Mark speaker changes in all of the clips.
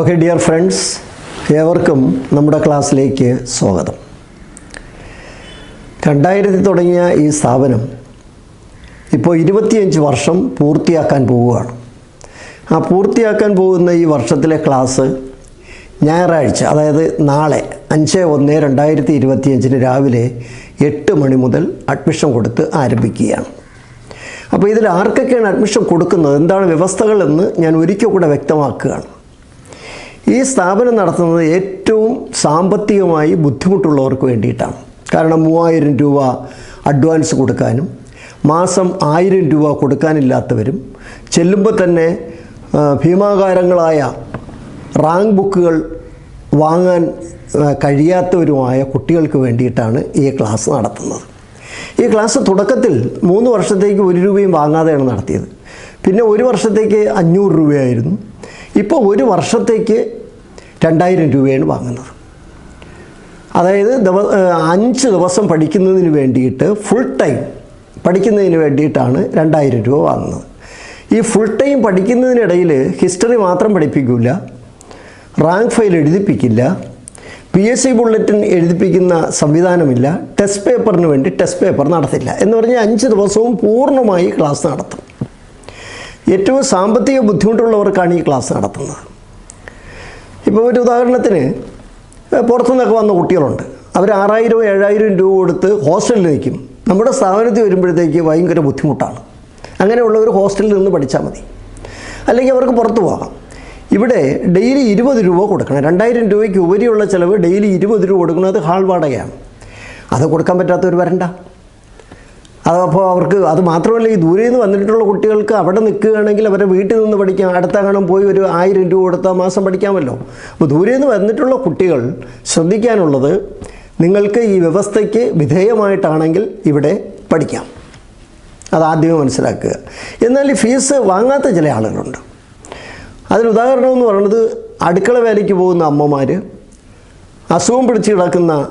Speaker 1: Okay dear friends ഏവർക്കും നമ്മുടെ ക്ലാസ്സിലേക്ക് സ്വാഗതം. രണ്ടായിരത്തി തുടങ്ങിയ ഈ സ്ഥാപനം ഇപ്പോൾ ഇരുപത്തിയഞ്ച് വർഷം പൂർത്തിയാക്കാൻ പോവുകയാണ്. ആ പൂർത്തിയാക്കാൻ പോകുന്ന ഈ വർഷത്തിലെ ക്ലാസ് ഞായറാഴ്ച അതായത് നാളെ അഞ്ച് ഒന്ന് രണ്ടായിരത്തി ഇരുപത്തിയഞ്ചിന് രാവിലെ എട്ട് മണി മുതൽ അഡ്മിഷൻ കൊടുത്ത് ആരംഭിക്കുകയാണ്. അപ്പോൾ ഇതിൽ ആർക്കൊക്കെയാണ് അഡ്മിഷൻ കൊടുക്കുന്നത്? എന്താണ് വ്യവസ്ഥകളെന്ന് ഞാൻ ഒരിക്കൽ കൂടെ വ്യക്തമാക്കുകയാണ്. ഈ സ്ഥാപനം നടത്തുന്നത് ഏറ്റവും സാമ്പത്തികമായി ബുദ്ധിമുട്ടുള്ളവർക്ക് വേണ്ടിയിട്ടാണ്. കാരണം മൂവായിരം രൂപ അഡ്വാൻസ് കൊടുക്കാനും മാസം ആയിരം രൂപ കൊടുക്കാനില്ലാത്തവരും ചെല്ലുമ്പോൾ തന്നെ ഭീമാകാരങ്ങളായ റാങ്ക് ബുക്കുകൾ വാങ്ങാൻ കഴിയാത്തവരുമായ കുട്ടികൾക്ക് വേണ്ടിയിട്ടാണ് ഈ ക്ലാസ് നടത്തുന്നത്. ഈ ക്ലാസ് തുടക്കത്തിൽ മൂന്ന് വർഷത്തേക്ക് ഒരു രൂപയും വാങ്ങാതെയാണ് നടത്തിയത്. പിന്നെ ഒരു വർഷത്തേക്ക് അഞ്ഞൂറ് രൂപയായിരുന്നു. ഇപ്പോൾ ഒരു വർഷത്തേക്ക് രണ്ടായിരം രൂപയാണ് വാങ്ങുന്നത്. അതായത് ദിവ അഞ്ച് ദിവസം പഠിക്കുന്നതിന് വേണ്ടിയിട്ട് ഫുൾ ടൈം പഠിക്കുന്നതിന് വേണ്ടിയിട്ടാണ് രണ്ടായിരം രൂപ വാങ്ങുന്നത്. ഈ ഫുൾ ടൈം പഠിക്കുന്നതിനിടയിൽ ഹിസ്റ്ററി മാത്രം പഠിപ്പിക്കില്ല റാങ്ക് ഫയൽ എഴുതിപ്പിക്കില്ല പി എസ് സി ബുള്ളറ്റിൻ എഴുതിപ്പിക്കുന്ന സംവിധാനമില്ല ടെസ്റ്റ് പേപ്പറിന് വേണ്ടി ടെസ്റ്റ് പേപ്പർ നടത്തില്ല എന്ന് പറഞ്ഞാൽ അഞ്ച് ദിവസവും പൂർണമായി ക്ലാസ് നടത്തും. ഏറ്റവും സാമ്പത്തിക ബുദ്ധിമുട്ടുള്ളവർക്കാണ് ഈ ക്ലാസ് നടത്തുന്നത്. ഇപ്പോൾ ഒരു ഉദാഹരണത്തിന് പുറത്തുനിന്നൊക്കെ വന്ന കുട്ടികളുണ്ട്. അവർ ആറായിരം ഏഴായിരം രൂപ കൊടുത്ത് ഹോസ്റ്റലിൽ നിൽക്കും. നമ്മുടെ സ്ഥാപനത്തിൽ വരുമ്പോഴത്തേക്ക് ഭയങ്കര ബുദ്ധിമുട്ടാണ്. അങ്ങനെയുള്ളവർ ഹോസ്റ്റലിൽ നിന്ന് പഠിച്ചാൽ മതി. അല്ലെങ്കിൽ അവർക്ക് പുറത്തു പോകാം. ഇവിടെ ഡെയിലി ഇരുപത് രൂപ കൊടുക്കണം. രണ്ടായിരം രൂപയ്ക്ക് ഉപരിയുള്ള ചിലവ് ഡെയിലി ഇരുപത് രൂപ കൊടുക്കുന്നത് ഹാൾ വാടകയാണ് അത് കൊടുക്കാൻ പറ്റാത്തവർ വരണ്ട. അതപ്പോൾ അവർക്ക് അത് മാത്രമല്ല ഈ ദൂരെ നിന്ന് വന്നിട്ടുള്ള കുട്ടികൾക്ക് അവിടെ നിൽക്കുകയാണെങ്കിൽ അവരെ വീട്ടിൽ നിന്ന് പഠിക്കാം. അടുത്തങ്ങാനും പോയി ഒരു ആയിരം രൂപ കൊടുത്താൽ മാസം പഠിക്കാമല്ലോ. അപ്പോൾ ദൂരെ നിന്ന് വന്നിട്ടുള്ള കുട്ടികൾ ശ്രദ്ധിക്കാനുള്ളത് നിങ്ങൾക്ക് ഈ വ്യവസ്ഥയ്ക്ക് വിധേയമായിട്ടാണെങ്കിൽ ഇവിടെ പഠിക്കാം. അതാദ്യമേ മനസ്സിലാക്കുക. എന്നാൽ ഈ ഫീസ് വാങ്ങാത്ത ചില ആളുകളുണ്ട്. അതിന് ഉദാഹരണം എന്ന് പറയുന്നത് അടുക്കള വേലയ്ക്ക് പോകുന്ന അമ്മമാർ അസുഖം പിടിച്ച് കിടക്കുന്ന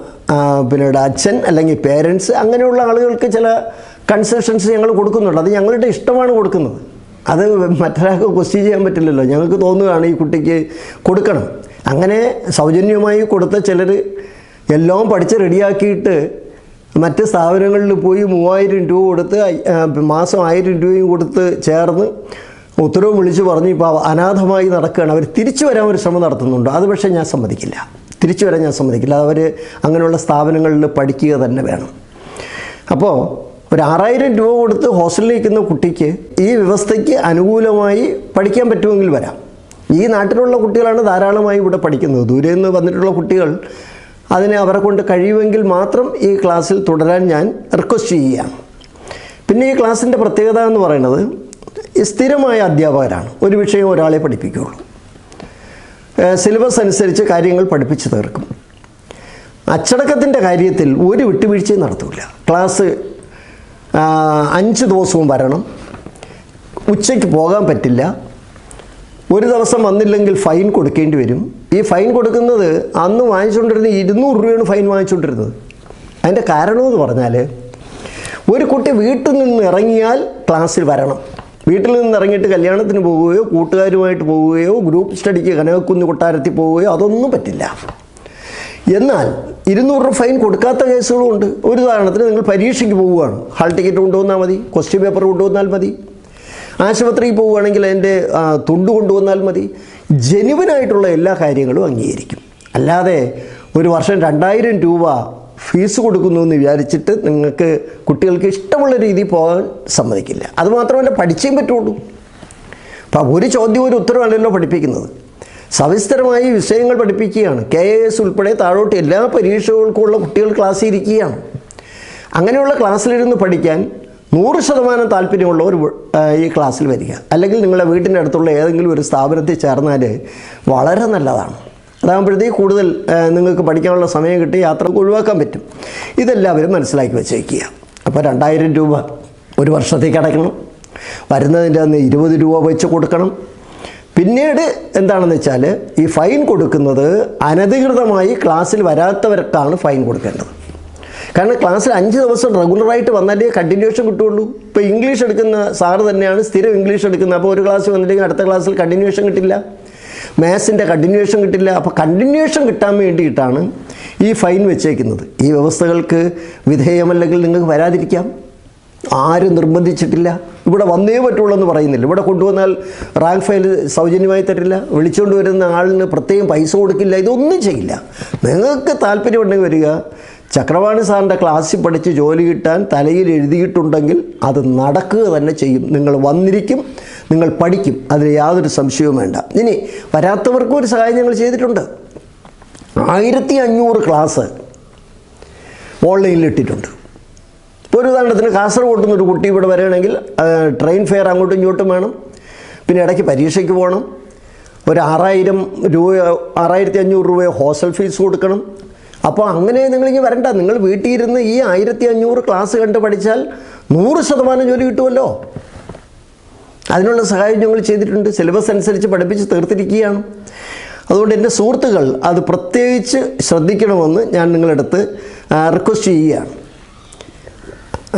Speaker 1: പിന്നീട് അച്ഛൻ അല്ലെങ്കിൽ പേരൻസ് അങ്ങനെയുള്ള ആളുകൾക്ക് ചില കൺസെഷൻസ് ഞങ്ങൾ കൊടുക്കുന്നുണ്ട്. അത് ഞങ്ങളുടെ ഇഷ്ടമാണ് കൊടുക്കുന്നത്. അത് മറ്റൊരാൾക്ക് ക്വസ്റ്റ്യൻ ചെയ്യാൻ പറ്റില്ലല്ലോ. ഞങ്ങൾക്ക് തോന്നുകയാണ് ഈ കുട്ടിക്ക് കൊടുക്കണം. അങ്ങനെ സൗജന്യമായി കൊടുത്ത ചിലർ എല്ലാം പഠിച്ച് റെഡിയാക്കിയിട്ട് മറ്റ് സ്ഥാപനങ്ങളിൽ പോയി മൂവായിരം രൂപ കൊടുത്ത് മാസം ആയിരം രൂപയും കൊടുത്ത് ചേർന്ന് ഉത്തരവ് വിളിച്ച് പറഞ്ഞ് ഇപ്പോൾ അനാഥമായി നടക്കുകയാണ്. അവർ തിരിച്ചു വരാൻ ഒരു ശ്രമം നടത്തുന്നുണ്ട്. അത് പക്ഷേ ഞാൻ സമ്മതിക്കില്ല. തിരിച്ചു വരാൻ ഞാൻ സമ്മതിക്കില്ല. അവർ അങ്ങനെയുള്ള സ്ഥാപനങ്ങളിൽ പഠിക്കുക തന്നെ വേണം. അപ്പോൾ ഒരു ആറായിരം രൂപ കൊടുത്ത് ഹോസ്റ്റലിൽ നിൽക്കുന്ന കുട്ടിക്ക് ഈ വ്യവസ്ഥയ്ക്ക് അനുകൂലമായി പഠിക്കാൻ പറ്റുമെങ്കിൽ വരാം. ഈ നാട്ടിലുള്ള കുട്ടികളാണ് ധാരാളമായി ഇവിടെ പഠിക്കുന്നത്. ദൂരെ നിന്ന് വന്നിട്ടുള്ള കുട്ടികൾ അതിനെ അവരെ കൊണ്ട് കഴിയുമെങ്കിൽ മാത്രം ഈ ക്ലാസ്സിൽ തുടരാൻ ഞാൻ റിക്വസ്റ്റ് ചെയ്യുകയാണ്. പിന്നെ ഈ ക്ലാസ്സിന്റെ പ്രത്യേകത എന്ന് പറയുന്നത് സ്ഥിരമായ അധ്യാപകരാണ്. ഒരു വിഷയം ഒരാളെ പഠിപ്പിക്കുകയുള്ളൂ. സിലബസ് അനുസരിച്ച് കാര്യങ്ങൾ പഠിപ്പിച്ചു തീർക്കും. അച്ചടക്കത്തിന്റെ കാര്യത്തിൽ ഒരു വിട്ടുവീഴ്ചയും നടത്തില്ല ക്ലാസ് അഞ്ച് ദിവസവും വരണം. ഉച്ചയ്ക്ക് പോകാൻ പറ്റില്ല. ഒരു ദിവസം വന്നില്ലെങ്കിൽ ഫൈൻ കൊടുക്കേണ്ടി വരും. ഈ ഫൈൻ കൊടുക്കുന്നത് അന്ന് വാങ്ങിച്ചുകൊണ്ടിരുന്ന ഇരുന്നൂറ് രൂപയാണ് ഫൈൻ വാങ്ങിച്ചുകൊണ്ടിരുന്നത്. അതിന്റെ കാരണമെന്ന് പറഞ്ഞാൽ ഒരു കുട്ടി വീട്ടിൽ നിന്ന് ഇറങ്ങിയാൽ ക്ലാസ്സിൽ വരണം. വീട്ടിൽ നിന്ന് ഇറങ്ങിയിട്ട് കല്യാണത്തിന് പോവുകയോ കൂട്ടുകാരുമായിട്ട് പോവുകയോ ഗ്രൂപ്പ് സ്റ്റഡിക്ക് കനകക്കുന്ന് കൊട്ടാരത്തിൽ പോവുകയോ അതൊന്നും പറ്റില്ല. എന്നാൽ ഇരുന്നൂറ് രൂപ ഫൈൻ കൊടുക്കാത്ത കേസുകളും ഉണ്ട്. ഒരു ഉദാഹരണത്തിന് നിങ്ങൾ പരീക്ഷയ്ക്ക് പോവുകയാണ്. ഹാൾ ടിക്കറ്റ് കൊണ്ടുവന്നാൽ മതി ക്വസ്റ്റ്യൻ പേപ്പർ കൊണ്ടുവന്നാൽ മതി. ആശുപത്രിയിൽ പോവുകയാണെങ്കിൽ അതിന്റെ തുണ്ട് കൊണ്ടുവന്നാൽ മതി. ജെനുവിനായിട്ടുള്ള എല്ലാ കാര്യങ്ങളും അംഗീകരിക്കും. അല്ലാതെ ഒരു വർഷം രണ്ടായിരം രൂപ ഫീസ് കൊടുക്കുന്നു എന്ന് വിചാരിച്ചിട്ട് നിങ്ങൾക്ക് കുട്ടികൾക്ക് ഇഷ്ടമുള്ള രീതിയിൽ പോകാൻ സമ്മതിക്കില്ല. അതുമാത്രമല്ല പഠിച്ചേ പറ്റുള്ളൂ. അപ്പം ഒരു ചോദ്യം ഒരു ഉത്തരവല്ലല്ലോ പഠിപ്പിക്കുന്നത്. സവിസ്തരമായി വിഷയങ്ങൾ പഠിപ്പിക്കുകയാണ്. കെ എ എസ് ഉൾപ്പെടെ താഴോട്ട് എല്ലാ പരീക്ഷകൾക്കുമുള്ള കുട്ടികൾ ക്ലാസ്സിൽ ഇരിക്കുകയാണ്. അങ്ങനെയുള്ള ക്ലാസ്സിലിരുന്ന് പഠിക്കാൻ നൂറ് ശതമാനം താല്പര്യമുള്ളവർ ഈ ക്ലാസ്സിൽ വരിക. അല്ലെങ്കിൽ നിങ്ങളുടെ വീട്ടിന്റെ അടുത്തുള്ള ഏതെങ്കിലും ഒരു സ്ഥാപനത്തിൽ ചേർന്നാൽ വളരെ നല്ലതാണ്. അതാകുമ്പോഴത്തേക്ക് കൂടുതൽ നിങ്ങൾക്ക് പഠിക്കാനുള്ള സമയം കിട്ടി യാത്ര ഒഴിവാക്കാൻ പറ്റും. ഇതെല്ലാവരും മനസ്സിലാക്കി വെച്ചേക്കുക. അപ്പോൾ രണ്ടായിരം രൂപ ഒരു വർഷത്തേക്ക് അടയ്ക്കണം. വരുന്നതിന്റെ അന്ന് ഇരുപത് രൂപ വെച്ച് കൊടുക്കണം. പിന്നീട് എന്താണെന്ന് വെച്ചാൽ ഈ ഫൈൻ കൊടുക്കുന്നത് അനധികൃതമായി ക്ലാസ്സിൽ വരാത്തവർക്കാണ് ഫൈൻ കൊടുക്കേണ്ടത്. കാരണം ക്ലാസ്സിൽ അഞ്ച് ദിവസം റെഗുലറായിട്ട് വന്നാലേ കണ്ടിന്യൂഷൻ കിട്ടുള്ളൂ ഇപ്പോൾ ഇംഗ്ലീഷ് എടുക്കുന്ന സാറ് തന്നെയാണ് സ്ഥിരം ഇംഗ്ലീഷ് എടുക്കുന്നത് അപ്പോൾ ഒരു ക്ലാസ് വന്നില്ലെങ്കിൽ അടുത്ത ക്ലാസ്സിൽ കണ്ടിന്യൂഷൻ കിട്ടില്ല. മാത്സിന്റെ കണ്ടിന്യൂഷൻ കിട്ടില്ല. അപ്പോൾ കണ്ടിന്യൂഷൻ കിട്ടാൻ വേണ്ടിയിട്ടാണ് ഈ ഫൈൻ വെച്ചേക്കുന്നത്. ഈ വ്യവസ്ഥകൾക്ക് വിധേയമല്ലെങ്കിൽ നിങ്ങൾക്ക് വരാതിരിക്കാം. ആരും നിർബന്ധിച്ചിട്ടില്ല. ഇവിടെ വന്നേ പറ്റുള്ളൂ എന്ന് പറയുന്നില്ല. ഇവിടെ കൊണ്ടുവന്നാൽ റാങ്ക് ഫയൽ സൗജന്യമായി തരില്ല. വിളിച്ചുകൊണ്ട് വരുന്ന ആളിന് പ്രത്യേകം പൈസ കൊടുക്കില്ല. ഇതൊന്നും ചെയ്യില്ല. നിങ്ങൾക്ക് താല്പര്യമുണ്ടെങ്കിൽ വരിക. ചക്രവാണി സാറിന്റെ ക്ലാസ്സിൽ പഠിച്ച് ജോലി കിട്ടാൻ തലയിൽ എഴുതിയിട്ടുണ്ടെങ്കിൽ അത് നടക്കുക തന്നെ ചെയ്യും. നിങ്ങൾ വന്നിരിക്കും നിങ്ങൾ പഠിക്കും. അതിൽ യാതൊരു സംശയവും വേണ്ട. ഇനി വരാത്തവർക്കും ഒരു സഹായം ഞങ്ങൾ ചെയ്തിട്ടുണ്ട്. ആയിരത്തി അഞ്ഞൂറ് ക്ലാസ് ഓൺലൈനിൽ ഇട്ടിട്ടുണ്ട്. ഇപ്പോൾ ഒരു ഉദാഹരണത്തിന് കാസർഗോഡ് നിന്ന് ഒരു കുട്ടി ഇവിടെ വരികയാണെങ്കിൽ ട്രെയിൻ ഫെയർ അങ്ങോട്ടും ഇങ്ങോട്ടും വേണം. പിന്നെ ഇടയ്ക്ക് പരീക്ഷയ്ക്ക് പോകണം. ഒരു ആറായിരം രൂപ ആറായിരത്തി അഞ്ഞൂറ് രൂപ ഹോസ്റ്റൽ ഫീസ് കൊടുക്കണം. അപ്പോൾ അങ്ങനെ നിങ്ങളിങ്ങനെ വരണ്ട. നിങ്ങൾ വീട്ടിൽ ഇരുന്ന് ഈ ആയിരത്തി അഞ്ഞൂറ് ക്ലാസ് കണ്ട് പഠിച്ചാൽ നൂറ് ശതമാനം ജോലി കിട്ടുമല്ലോ. അതിനുള്ള സഹായം ഞങ്ങൾ ചെയ്തിട്ടുണ്ട്. സിലബസ് അനുസരിച്ച് പഠിപ്പിച്ച് തീർത്തിരിക്കുകയാണ്. അതുകൊണ്ട് എന്റെ സുഹൃത്തുക്കൾ അത് പ്രത്യേകിച്ച് ശ്രദ്ധിക്കണമെന്ന് ഞാൻ നിങ്ങളടുത്ത് റിക്വസ്റ്റ് ചെയ്യുകയാണ്.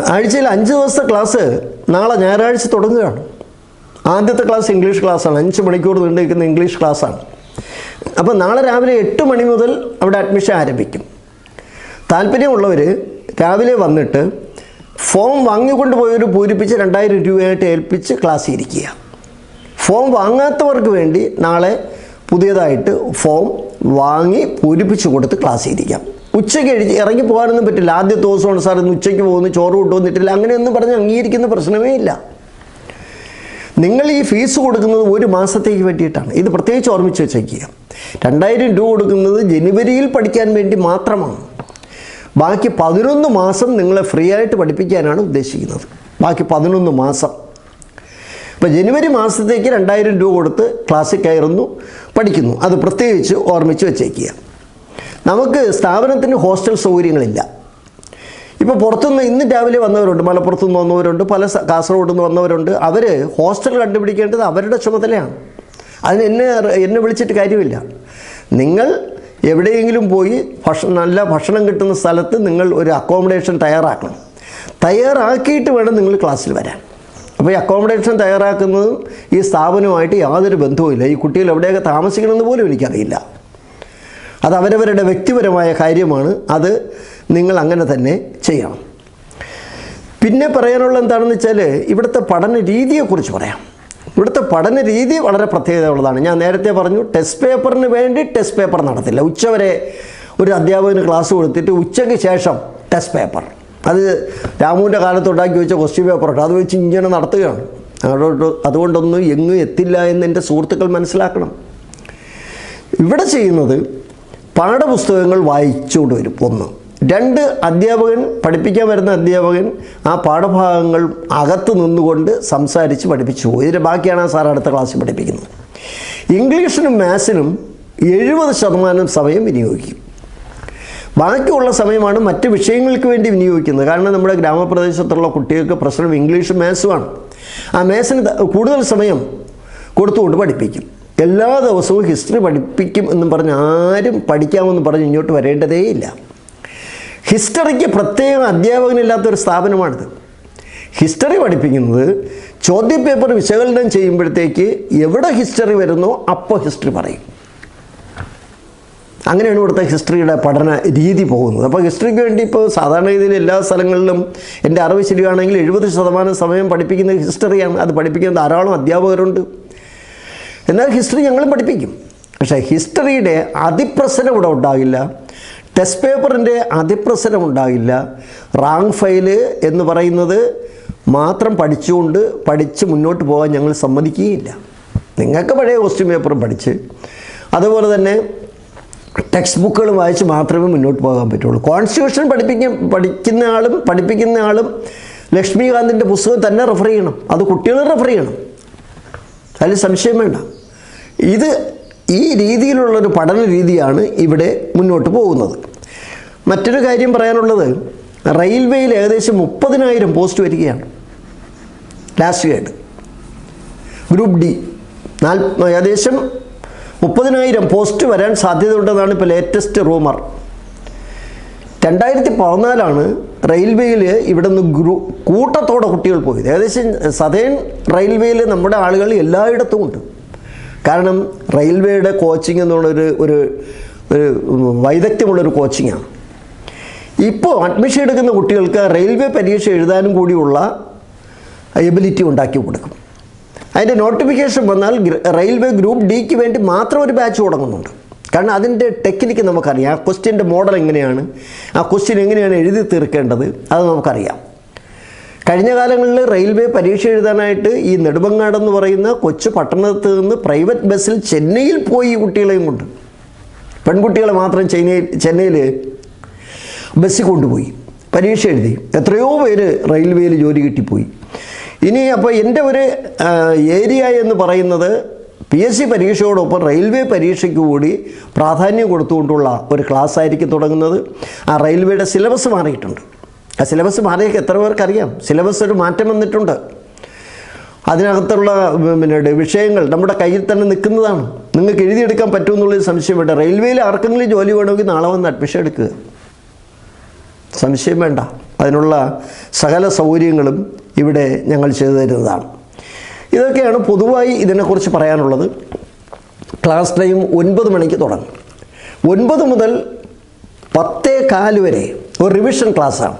Speaker 1: ആഴ്ചയിൽ അഞ്ച് ദിവസത്തെ ക്ലാസ് നാളെ ഞായറാഴ്ച തുടങ്ങുകയാണ്. ആദ്യത്തെ ക്ലാസ് ഇംഗ്ലീഷ് ക്ലാസ്സാണ് അഞ്ച് മണിക്കൂർ നീണ്ടു നിൽക്കുന്ന ഇംഗ്ലീഷ് ക്ലാസ്സാണ് അപ്പോൾ നാളെ രാവിലെ എട്ട് മണി മുതൽ അവിടെ അഡ്മിഷൻ ആരംഭിക്കും. താല്പര്യമുള്ളവർ രാവിലെ വന്നിട്ട് ഫോം വാങ്ങിക്കൊണ്ട് പോയവർ പൂരിപ്പിച്ച് രണ്ടായിരം രൂപയായിട്ട് ഏൽപ്പിച്ച് ക്ലാസ് ഇരിക്കുക. ഫോം വാങ്ങാത്തവർക്ക് വേണ്ടി നാളെ പുതിയതായിട്ട് ഫോം വാങ്ങി പൂരിപ്പിച്ച് കൊടുത്ത് ക്ലാസ് ഇരിക്കാം. ഉച്ചയ്ക്ക് എഴുതി ഇറങ്ങി പോകാനൊന്നും പറ്റില്ല. ആദ്യ ദിവസമാണ് സാർ ഇന്ന് ഉച്ചയ്ക്ക് പോകുന്നു ചോറ് കൊണ്ടുവന്നിട്ടില്ല. അങ്ങനെയൊന്നും പറഞ്ഞ് അംഗീകരിക്കുന്ന പ്രശ്നമേ ഇല്ല. നിങ്ങൾ ഈ ഫീസ് കൊടുക്കുന്നത് ഒരു മാസത്തേക്ക് വേണ്ടിയിട്ടാണ്. ഇത് പ്രത്യേകിച്ച് ഓർമ്മിച്ച് വെച്ചേക്കുക. രണ്ടായിരം രൂപ കൊടുക്കുന്നത് ജനുവരിയിൽ പഠിക്കാൻ വേണ്ടി മാത്രമാണ്. ബാക്കി പതിനൊന്ന് മാസം നിങ്ങളെ ഫ്രീ ആയിട്ട് പഠിപ്പിക്കാനാണ് ഉദ്ദേശിക്കുന്നത്. ബാക്കി പതിനൊന്ന് മാസം. ഇപ്പോൾ ജനുവരി മാസത്തേക്ക് രണ്ടായിരം രൂപ കൊടുത്ത് ക്ലാസ്സിൽ കയറുന്നു പഠിക്കുന്നു. അത് പ്രത്യേകിച്ച് ഓർമ്മിച്ച് വെച്ചേക്കുക. നമുക്ക് സ്ഥാപനത്തിന് ഹോസ്റ്റൽ സൗകര്യങ്ങളില്ല. ഇപ്പോൾ പുറത്തുനിന്ന് ഇന്ന് രാവിലെ വന്നവരുണ്ട് മലപ്പുറത്തു നിന്ന് വന്നവരുണ്ട് പല കാസർഗോഡ് നിന്ന് വന്നവരുണ്ട്. അവർ ഹോസ്റ്റൽ കണ്ടുപിടിക്കേണ്ടത് അവരുടെ ചുമതലയാണ്. അതിന് എന്നെ എന്നെ വിളിച്ചിട്ട് കാര്യമില്ല. നിങ്ങൾ എവിടെയെങ്കിലും പോയി ഭക്ഷണം നല്ല ഭക്ഷണം കിട്ടുന്ന സ്ഥലത്ത് നിങ്ങൾ ഒരു അക്കോമഡേഷൻ തയ്യാറാക്കണം. തയ്യാറാക്കിയിട്ട് വേണം നിങ്ങൾ ക്ലാസ്സിൽ വരാൻ. അപ്പോൾ ഈ അക്കോമഡേഷൻ തയ്യാറാക്കുന്നത് ഈ സ്ഥാപനവുമായിട്ട് യാതൊരു ബന്ധവുമില്ല. ഈ കുട്ടികൾ എവിടെയൊക്കെ താമസിക്കണമെന്ന് പോലും എനിക്കറിയില്ല. അത് അവരവരുടെ വ്യക്തിപരമായ കാര്യമാണ്. അത് നിങ്ങൾ അങ്ങനെ തന്നെ ചെയ്യണം പിന്നെ പറയാനുള്ള എന്താണെന്ന് വെച്ചാൽ ഇവിടുത്തെ പഠന രീതിയെക്കുറിച്ച് പറയാം. ഇവിടുത്തെ പഠന രീതി വളരെ പ്രത്യേകത ഉള്ളതാണ് ഞാൻ നേരത്തെ പറഞ്ഞു ടെസ്റ്റ് പേപ്പറിന് വേണ്ടി ടെസ്റ്റ് പേപ്പർ നടത്തില്ല. ഉച്ചവരെ ഒരു അധ്യാപകന് ക്ലാസ് കൊടുത്തിട്ട് ഉച്ചയ്ക്ക് ശേഷം ടെസ്റ്റ് പേപ്പർ അത് രാമുവിന്റെ കാലത്ത് ഉണ്ടാക്കി വെച്ച ക്വസ്റ്റ്യൻ പേപ്പറുണ്ട് അത് വെച്ച് ഇങ്ങനെ നടത്തുകയാണ്. അതുകൊണ്ട് അതുകൊണ്ടൊന്നും എങ്ങും എത്തില്ല എന്ന് എന്റെ സുഹൃത്തുക്കൾ മനസ്സിലാക്കണം. ഇവിടെ ചെയ്യുന്നത് പാഠപുസ്തകങ്ങൾ വായിച്ചുകൊണ്ട് വരും. ഒന്ന് രണ്ട് അധ്യാപകൻ പഠിപ്പിക്കാൻ വരുന്ന അധ്യാപകൻ ആ പാഠഭാഗങ്ങൾ അകത്ത് നിന്നുകൊണ്ട് സംസാരിച്ച് പഠിപ്പിച്ചു ഇതിന്റെ ബാക്കിയാണ് ആ സാർ അടുത്ത ക്ലാസ്സിൽ പഠിപ്പിക്കുന്നത്. ഇംഗ്ലീഷിനും മാത്സിനും എഴുപത് ശതമാനം സമയം വിനിയോഗിക്കും. ബാക്കിയുള്ള സമയമാണ് മറ്റ് വിഷയങ്ങൾക്ക് വേണ്ടി വിനിയോഗിക്കുന്നത്. കാരണം നമ്മുടെ ഗ്രാമപ്രദേശത്തുള്ള കുട്ടികൾക്ക് പ്രശ്നം ഇംഗ്ലീഷും മാത്സുമാണ് ആ മാത്സിന് കൂടുതൽ സമയം കൊടുത്തുകൊണ്ട് പഠിപ്പിക്കും. എല്ലാ ദിവസവും ഹിസ്റ്ററി പഠിപ്പിക്കും എന്നും പറഞ്ഞ് ആരും പഠിക്കാമെന്ന് പറഞ്ഞ് ഇങ്ങോട്ട് വരേണ്ടതേയില്ല. ഹിസ്റ്ററിക്ക് പ്രത്യേകം അധ്യാപകനില്ലാത്തൊരു സ്ഥാപനമാണിത്. ഹിസ്റ്ററി പഠിപ്പിക്കുന്നത് ചോദ്യപേപ്പർ വിശകലനം ചെയ്യുമ്പോഴത്തേക്ക് എവിടെ ഹിസ്റ്ററി വരുന്നോ അപ്പോൾ ഹിസ്റ്ററി പറയും. അങ്ങനെയാണ് ഇവിടുത്തെ ഹിസ്റ്ററിയുടെ പഠന രീതി പോകുന്നത്. അപ്പോൾ ഹിസ്റ്ററിക്ക് വേണ്ടി ഇപ്പോൾ സാധാരണ രീതിയിൽ എല്ലാ സ്ഥലങ്ങളിലും എന്റെ അറിവ് ശരിയാണെങ്കിൽ എഴുപത് ശതമാനം സമയം പഠിപ്പിക്കുന്നത് ഹിസ്റ്ററിയാണ്. അത് പഠിപ്പിക്കുന്ന ധാരാളം അധ്യാപകരുണ്ട്. എന്നാൽ ഹിസ്റ്ററി ഞങ്ങളും പഠിപ്പിക്കും. പക്ഷേ ഹിസ്റ്ററിയുടെ അതിപ്രസരം ഇവിടെ ഉണ്ടാകില്ല. ടെസ്റ്റ് പേപ്പറിന്റെ അതിപ്രസരം ഉണ്ടാകില്ല. റാങ്ക് ഫയൽ എന്ന് പറയുന്നത് മാത്രം പഠിച്ചുകൊണ്ട് പഠിച്ച് മുന്നോട്ട് പോകാൻ ഞങ്ങൾ സമ്മതിക്കുകയില്ല. നിങ്ങൾക്ക് പഴയ ക്വസ്റ്റ്യൻ പേപ്പറും പഠിച്ച്. അതുപോലെ തന്നെ ടെക്സ്റ്റ് ബുക്കുകൾ വായിച്ച് മാത്രമേ മുന്നോട്ട് പോകാൻ പറ്റുള്ളൂ. കോൺസ്റ്റിറ്റ്യൂഷൻ പഠിപ്പിക്കാൻ പഠിക്കുന്ന ആളും പഠിപ്പിക്കുന്ന ആളും ലക്ഷ്മികാന്തിന്റെ പുസ്തകം തന്നെ റെഫർ ചെയ്യണം. അത് കുട്ടികൾ റെഫർ ചെയ്യണം. അതിൽ സംശയം വേണ്ട. ഇത് ഈ രീതിയിലുള്ളൊരു പഠന രീതിയാണ് ഇവിടെ മുന്നോട്ട് പോകുന്നത്. മറ്റൊരു കാര്യം പറയാനുള്ളത് റെയിൽവേയിൽ ഏകദേശം മുപ്പതിനായിരം പോസ്റ്റ് വരികയാണ് ലാസ്റ്റ് ഗേഡ് ഗ്രൂപ്പ് ഡി നാൽ ഏകദേശം മുപ്പതിനായിരം പോസ്റ്റ് വരാൻ സാധ്യതയുണ്ടെന്നാണ് ഇപ്പോൾ ലേറ്റസ്റ്റ് റൂമർ രണ്ടായിരത്തി പതിനാലാണ് റെയിൽവേയിൽ ഇവിടെ നിന്ന് ഗ്രൂ കൂട്ടത്തോടെ കുട്ടികൾ പോയത്. ഏകദേശം സതേൺ റെയിൽവേയിൽ നമ്മുടെ ആളുകൾ എല്ലായിടത്തും ഉണ്ട്. കാരണം റെയിൽവേയുടെ കോച്ചിങ് എന്നുള്ളൊരു ഒരു ഒരു വൈദഗ്ധ്യമുള്ളൊരു കോച്ചിങ്ങാണ്. ഇപ്പോൾ അഡ്മിഷൻ എടുക്കുന്ന കുട്ടികൾക്ക് റെയിൽവേ പരീക്ഷ എഴുതാനും കൂടിയുള്ള എബിലിറ്റി ഉണ്ടാക്കി കൊടുക്കും. അതിന്റെ നോട്ടിഫിക്കേഷൻ വന്നാൽ റെയിൽവേ ഗ്രൂപ്പ് ഡിക്ക് വേണ്ടി മാത്രം ഒരു ബാച്ച് തുടങ്ങുന്നുണ്ട്. കാരണം അതിന്റെ ടെക്നിക്ക് നമുക്കറിയാം. ആ ക്വസ്റ്റ്യന്റെ മോഡൽ എങ്ങനെയാണ്? ആ ക്വസ്റ്റ്യൻ എങ്ങനെയാണ് എഴുതി തീർക്കേണ്ടത്? അത് നമുക്കറിയാം. കഴിഞ്ഞ കാലങ്ങളിൽ റെയിൽവേ പരീക്ഷ എഴുതാനായിട്ട് ഈ നെടുമങ്ങാടെന്ന് പറയുന്ന കൊച്ചു പട്ടണത്തിൽ നിന്ന് പ്രൈവറ്റ് ബസ്സിൽ ചെന്നൈയിൽ പോയി കുട്ടികളെയും കൊണ്ട്. പെൺകുട്ടികളെ മാത്രം ചെന്നൈയിൽ ചെന്നൈയിൽ ബസ്സിൽ കൊണ്ടുപോയി. പരീക്ഷ എഴുതി. എത്രയോ പേര് റെയിൽവേയിൽ ജോലി കിട്ടിപ്പോയി. ഇനി അപ്പോൾ എന്റെ ഒരു ഏരിയ എന്ന് പറയുന്നത് പി എസ് സി പരീക്ഷയോടൊപ്പം റെയിൽവേ പരീക്ഷയ്ക്ക് കൂടി പ്രാധാന്യം കൊടുത്തുകൊണ്ടുള്ള ഒരു ക്ലാസ് ആയിരിക്കും തുടങ്ങുന്നത്. ആ റെയിൽവേയുടെ സിലബസ് മാറിയിട്ടുണ്ട്. ആ സിലബസ് മാറിയൊക്കെ. എത്ര പേർക്കറിയാം? സിലബസ് ഒരു മാറ്റം വന്നിട്ടുണ്ട്. അതിനകത്തുള്ള പിന്നെ വിഷയങ്ങൾ നമ്മുടെ കയ്യിൽ തന്നെ നിൽക്കുന്നതാണ്. നിങ്ങൾക്ക് എഴുതിയെടുക്കാൻ പറ്റുമെന്നുള്ളൊരു സംശയം വേണ്ട. റെയിൽവേയിൽ ആർക്കെങ്കിലും ജോലി വേണമെങ്കിൽ നാളെ വന്ന് അഡ്മിഷൻ എടുക്കുക. സംശയം വേണ്ട. അതിനുള്ള സകല സൗകര്യങ്ങളും ഇവിടെ ഞങ്ങൾ ചെയ്തു തരുന്നതാണ്. ഇതൊക്കെയാണ് പൊതുവായി ഇതിനെക്കുറിച്ച് പറയാനുള്ളത്. ക്ലാസ് ടൈം ഒൻപത് മണിക്ക് തുടങ്ങും. ഒൻപത് മുതൽ പത്തേ കാൽ വരെ ഒരു റിവിഷൻ ക്ലാസ്സാണ്.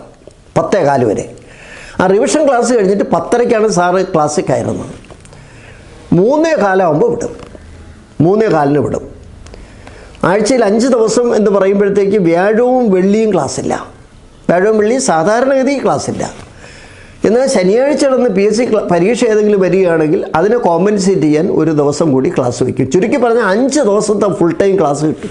Speaker 1: പത്തേ കാൽ വരെ. ആ റിവിഷൻ ക്ലാസ് കഴിഞ്ഞിട്ട് പത്തരയ്ക്കാണ് സാറ് ക്ലാസ്സിൽ കയറുന്നത്. മൂന്നേ കാലാവുമ്പോൾ വിടും. മൂന്നേ കാലിന് വിടും. ആഴ്ചയിൽ അഞ്ച് ദിവസം എന്ന് പറയുമ്പോഴത്തേക്ക് വ്യാഴവും വെള്ളിയും ക്ലാസ്സില്ല വ്യാഴവും വെള്ളിയും സാധാരണഗതി ക്ലാസ്സില്ല എന്നാൽ ശനിയാഴ്ച നടന്ന് പി എസ് സി പരീക്ഷ ഏതെങ്കിലും വരികയാണെങ്കിൽ അതിനെ കോമ്പൻസേറ്റ് ചെയ്യാൻ ഒരു ദിവസം കൂടി ക്ലാസ് വയ്ക്കും. ചുരുക്കി പറഞ്ഞാൽ അഞ്ച് ദിവസത്തെ ഫുൾ ടൈം ക്ലാസ് കിട്ടും.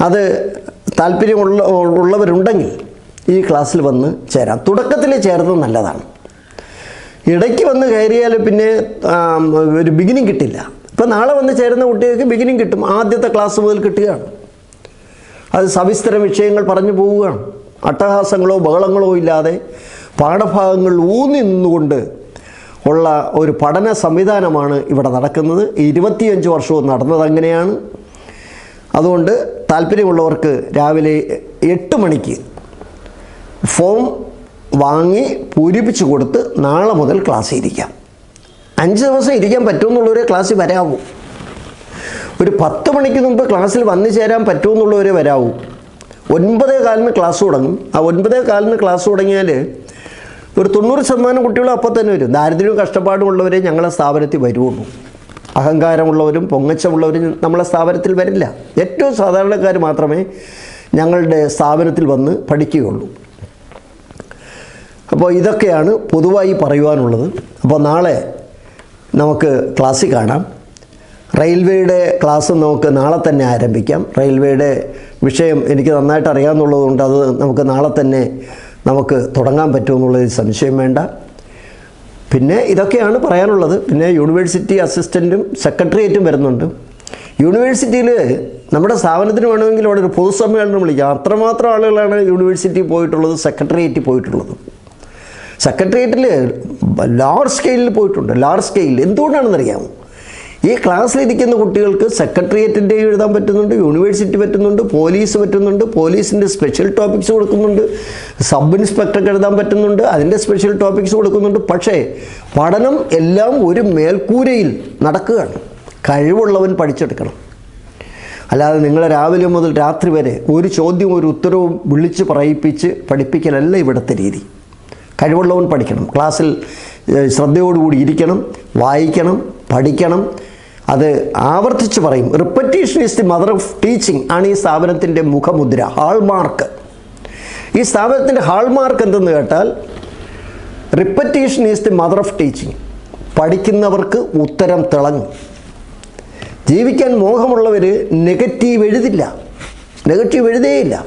Speaker 1: അത് താല്പര്യമുള്ള ഉള്ളവരുണ്ടെങ്കിൽ ഈ ക്ലാസ്സിൽ വന്ന് ചേരാം. തുടക്കത്തിൽ ചേർന്നത് നല്ലതാണ്. ഇടയ്ക്ക് വന്ന് കയറിയാൽ പിന്നെ ഒരു ബിഗിനിങ് കിട്ടില്ല. ഇപ്പം നാളെ വന്ന് ചേരുന്ന കുട്ടികൾക്ക് ബിഗിനിങ് കിട്ടും. ആദ്യത്തെ ക്ലാസ് മുതൽ കിട്ടുകയാണ്. അത് സവിസ്തര വിഷയങ്ങൾ പറഞ്ഞു പോവുകയാണ്. അട്ടഹാസങ്ങളോ ബഹളങ്ങളോ ഇല്ലാതെ പാഠഭാഗങ്ങൾ ഊന്നി നിന്നുകൊണ്ട് ഉള്ള ഒരു പഠന സംവിധാനമാണ് ഇവിടെ നടക്കുന്നത്. ഇരുപത്തിയഞ്ച് വർഷവും നടന്നത് അങ്ങനെയാണ്. അതുകൊണ്ട് താല്പര്യമുള്ളവർക്ക് രാവിലെ എട്ട് മണിക്ക് ഫോം വാങ്ങി പൂരിപ്പിച്ച് കൊടുത്ത് നാളെ മുതൽ ക്ലാസ് ഇരിക്കാം. അഞ്ച് ദിവസം ഇരിക്കാൻ പറ്റുമെന്നുള്ളവരെ ക്ലാസ്സിൽ വരാവൂ. ഒരു പത്ത് മണിക്ക് മുമ്പ് ക്ലാസ്സിൽ വന്നു ചേരാൻ പറ്റുമെന്നുള്ളവരെ വരാവൂ. ഒൻപതേ കാലിന് ക്ലാസ് തുടങ്ങും. ആ ഒൻപതേ കാലിന് ക്ലാസ് തുടങ്ങിയാൽ ഒരു തൊണ്ണൂറ് ശതമാനം കുട്ടികളും അപ്പോൾ തന്നെ വരും. ദാരിദ്ര്യവും കഷ്ടപ്പാടും ഉള്ളവരെ ഞങ്ങളെ സ്ഥാപനത്തിൽ വരുള്ളൂ അഹങ്കാരമുള്ളവരും പൊങ്ങച്ചമുള്ളവരും നമ്മളെ സ്ഥാപനത്തിൽ വരില്ല. ഏറ്റവും സാധാരണക്കാർ മാത്രമേ ഞങ്ങളുടെ സ്ഥാപനത്തിൽ വന്ന് പഠിക്കുകയുള്ളൂ. അപ്പോൾ ഇതൊക്കെയാണ് പൊതുവായി പറയുവാനുള്ളത്. അപ്പോൾ നാളെ നമുക്ക് ക്ലാസ്സിൽ കാണാം. റെയിൽവേയുടെ ക്ലാസ് നമുക്ക് നാളെ തന്നെ ആരംഭിക്കാം. റെയിൽവേയുടെ വിഷയം എനിക്ക് നന്നായിട്ട് അറിയാമെന്നുള്ളതുകൊണ്ട് അത് നമുക്ക് നാളെ തന്നെ നമുക്ക് തുടങ്ങാൻ പറ്റുമെന്നുള്ളതിൽ സംശയം വേണ്ട. പിന്നെ ഇതൊക്കെയാണ് പറയാനുള്ളത്. പിന്നെ യൂണിവേഴ്സിറ്റി അസിസ്റ്റന്റും സെക്രട്ടേറിയറ്റും വരുന്നുണ്ട്. യൂണിവേഴ്സിറ്റിയിൽ നമ്മുടെ സ്ഥാപനത്തിന് വേണമെങ്കിൽ അവിടെ ഒരു പൊതുസമ്മേളനം വിളിക്കാം. അത്രമാത്രം ആളുകളാണ് യൂണിവേഴ്സിറ്റി പോയിട്ടുള്ളത് സെക്രട്ടേറിയറ്റിൽ പോയിട്ടുള്ളത്. സെക്രട്ടേറിയറ്റിൽ ലാർജ് സ്കെയിലിൽ പോയിട്ടുണ്ട്. ലാർജ് സ്കെയിലിൽ എന്തുകൊണ്ടാണെന്നറിയാമോ? ഈ ക്ലാസ്സിലിരിക്കുന്ന കുട്ടികൾക്ക് സെക്രട്ടേറിയറ്റിന്റെ എഴുതാൻ പറ്റുന്നുണ്ട് യൂണിവേഴ്സിറ്റി പറ്റുന്നുണ്ട് പോലീസ് പറ്റുന്നുണ്ട് പോലീസിന്റെ സ്പെഷ്യൽ ടോപ്പിക്സ് കൊടുക്കുന്നുണ്ട് സബ് ഇൻസ്പെക്ടർക്ക് എഴുതാൻ പറ്റുന്നുണ്ട് അതിന്റെ സ്പെഷ്യൽ ടോപ്പിക്സ് കൊടുക്കുന്നുണ്ട്. പക്ഷേ പഠനം എല്ലാം ഒരു മേൽക്കൂരയിൽ നടക്കുകയാണ്. കഴിവുള്ളവൻ പഠിച്ചെടുക്കണം. അല്ലാതെ നിങ്ങൾ രാവിലെ മുതൽ രാത്രി വരെ ഒരു ചോദ്യവും ഒരു ഉത്തരവും വിളിച്ച് പറയിപ്പിച്ച് പഠിപ്പിക്കലല്ല ഇവിടുത്തെ രീതി. കഴിവുള്ളവൻ പഠിക്കണം. ക്ലാസ്സിൽ ശ്രദ്ധയോടുകൂടി ഇരിക്കണം വായിക്കണം പഠിക്കണം. അത് ആവർത്തിച്ച് പറയും. Repetition is the mother of teaching ആണ് ഈ സ്ഥാപനത്തിന്റെ മുഖമുദ്ര ഹാൾമാർക്ക് ഈ സ്ഥാപനത്തിന്റെ ഹാൾമാർക്ക് എന്തെന്ന് കേട്ടാൽ repetition is the mother of teaching പഠിക്കുന്നവർക്ക് ഉത്തരം തിളങ്ങും. ജീവിക്കാൻ മോഹമുള്ളവർ നെഗറ്റീവ് എഴുതില്ല. നെഗറ്റീവ് എഴുതേയില്ല.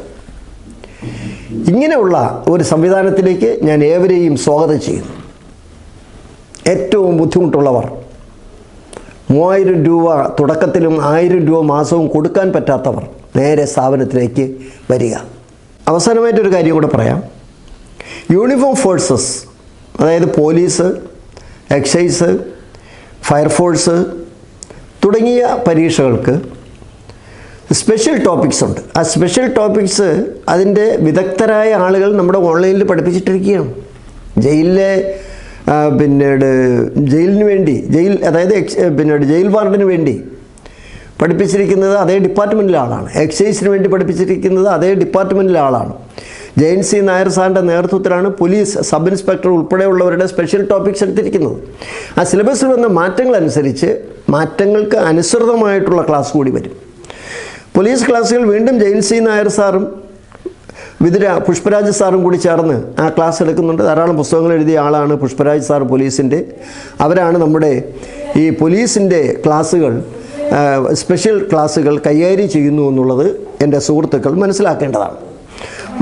Speaker 1: ഇങ്ങനെയുള്ള ഒരു സംവിധാനത്തിലേക്ക് ഞാൻ ഏവരെയും സ്വാഗതം ചെയ്യുന്നു. ഏറ്റവും ബുദ്ധിമുട്ടുള്ളവർ. മൂവായിരം രൂപ തുടക്കത്തിലും ആയിരം രൂപ മാസവും കൊടുക്കാൻ പറ്റാത്തവർ നേരെ സ്ഥാപനത്തിലേക്ക് വരിക. അവസാനമായിട്ടൊരു കാര്യം കൂടെ പറയാം. യൂണിഫോം ഫോഴ്സസ് അതായത് പോലീസ് എക്സൈസ് ഫയർഫോഴ്സ് തുടങ്ങിയ പരീക്ഷകൾക്ക് സ്പെഷ്യൽ ടോപ്പിക്സ് ഉണ്ട്. ആ സ്പെഷ്യൽ ടോപ്പിക്സ് അതിന്റെ വിദഗ്ധരായ ആളുകൾ നമ്മുടെ ഓൺലൈനിൽ പഠിപ്പിച്ചിട്ടിരിക്കുകയാണ്. ജയിലിലെ പിന്നീട് ജയിലിന് വേണ്ടി ജയിൽ അതായത് പിന്നീട് ജയിൽ വാർഡിന് വേണ്ടി പഠിപ്പിച്ചിരിക്കുന്നത് അതേ ഡിപ്പാർട്ട്മെന്റിലെ ആളാണ്. എക്സൈസിന് വേണ്ടി പഠിപ്പിച്ചിരിക്കുന്നത് അതേ ഡിപ്പാർട്ട്മെന്റിലെ ആളാണ്. ജയൻ സി നായർ സാറിന്റെ നേതൃത്വത്തിലാണ് പോലീസ് സബ് ഇൻസ്പെക്ടർ ഉൾപ്പെടെയുള്ളവരുടെ സ്പെഷ്യൽ ടോപ്പിക്സ് എടുത്തിരിക്കുന്നത്. ആ സിലബസിൽ വന്ന മാറ്റങ്ങളനുസരിച്ച് മാറ്റങ്ങൾക്ക് അനുസൃതമായിട്ടുള്ള ക്ലാസ് കൂടി വരും. പോലീസ് ക്ലാസ്സുകൾ വീണ്ടും ജയിൽ സി നായർ സാറും വിതുര പുഷ്പരാജ് സാറും കൂടി ചേർന്ന് ആ ക്ലാസ് എടുക്കുന്നുണ്ട്. ധാരാളം പുസ്തകങ്ങൾ എഴുതിയ ആളാണ് പുഷ്പരാജ് സാർ പോലീസിന്റെ. അവരാണ് നമ്മുടെ ഈ പോലീസിന്റെ ക്ലാസ്സുകൾ സ്പെഷ്യൽ ക്ലാസ്സുകൾ കൈകാര്യം ചെയ്യുന്നു എന്നുള്ളത് എന്റെ സുഹൃത്തുക്കൾ മനസ്സിലാക്കേണ്ടതാണ്.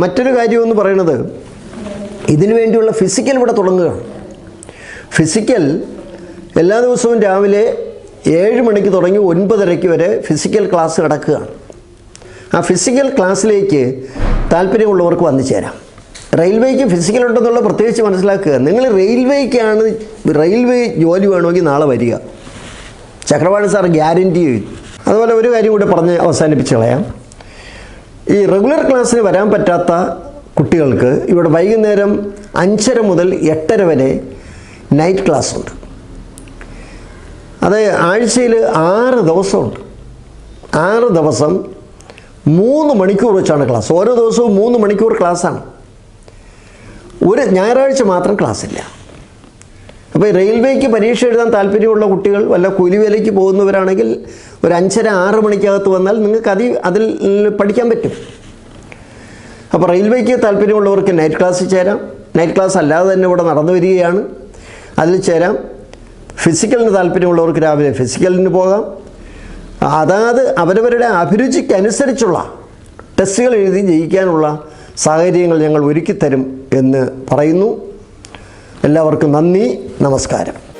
Speaker 1: മറ്റൊരു കാര്യമെന്ന് പറയുന്നത് ഇതിനു വേണ്ടിയുള്ള ഫിസിക്കൽ ഇവിടെ തുടങ്ങുകയാണ്. ഫിസിക്കൽ എല്ലാ ദിവസവും രാവിലെ ഏഴ് മണിക്ക് തുടങ്ങി ഒൻപതരയ്ക്ക് വരെ ഫിസിക്കൽ ക്ലാസ് നടക്കുകയാണ്. ആ ഫിസിക്കൽ ക്ലാസ്സിലേക്ക് താല്പര്യമുള്ളവർക്ക് വന്നു ചേരാം. റെയിൽവേക്ക് ഫിസിക്കൽ ഉണ്ടെന്നുള്ള പ്രത്യേകിച്ച് മനസ്സിലാക്കുക. നിങ്ങൾ റെയിൽവേക്കാണ് റെയിൽവേ ജോലി വേണമെങ്കിൽ നാളെ വരിക. ചക്രവാണി സാർ ഗ്യാരന്റി ചെയ്തു. അതുപോലെ ഒരു കാര്യം കൂടെ പറഞ്ഞ് അവസാനിപ്പിച്ച് കളയാം. ഈ റെഗുലർ ക്ലാസ്സിന് വരാൻ പറ്റാത്ത കുട്ടികൾക്ക് ഇവിടെ വൈകുന്നേരം അഞ്ചര മുതൽ എട്ടര വരെ നൈറ്റ് ക്ലാസ് ഉണ്ട്. അത് ആഴ്ചയിൽ ആറ് ദിവസമുണ്ട്. ആറ് ദിവസം മൂന്ന് മണിക്കൂർ വെച്ചാണ് ക്ലാസ്. ഓരോ ദിവസവും മൂന്ന് മണിക്കൂർ ക്ലാസ്സാണ്. ഒരു ഞായറാഴ്ച മാത്രം ക്ലാസ് ഇല്ല അപ്പോൾ റെയിൽവേക്ക് പരീക്ഷ എഴുതാൻ താല്പര്യമുള്ള കുട്ടികൾ വല്ല കൂലിവേലയ്ക്ക് പോകുന്നവരാണെങ്കിൽ ഒരു അഞ്ചര ആറ് മണിക്കകത്ത് വന്നാൽ നിങ്ങൾക്ക് അതി അതിൽ പഠിക്കാൻ പറ്റും. അപ്പോൾ റെയിൽവേക്ക് താല്പര്യമുള്ളവർക്ക് നൈറ്റ് ക്ലാസ്സിൽ ചേരാം. നൈറ്റ് ക്ലാസ് അല്ലാതെ തന്നെ ഇവിടെ നടന്നു വരികയാണ്. അതിൽ ചേരാം. ഫിസിക്കലിന് താല്പര്യമുള്ളവർക്ക് രാവിലെ ഫിസിക്കലിന് പോകാം. അതാത് അവരവരുടെ അഭിരുചിക്കനുസരിച്ചുള്ള ടെസ്റ്റുകൾ എഴുതി ജയിക്കാനുള്ള സാഹചര്യങ്ങൾ ഞങ്ങൾ ഒരുക്കിത്തരും എന്ന് പറയുന്നു. എല്ലാവർക്കും നന്ദി നമസ്കാരം.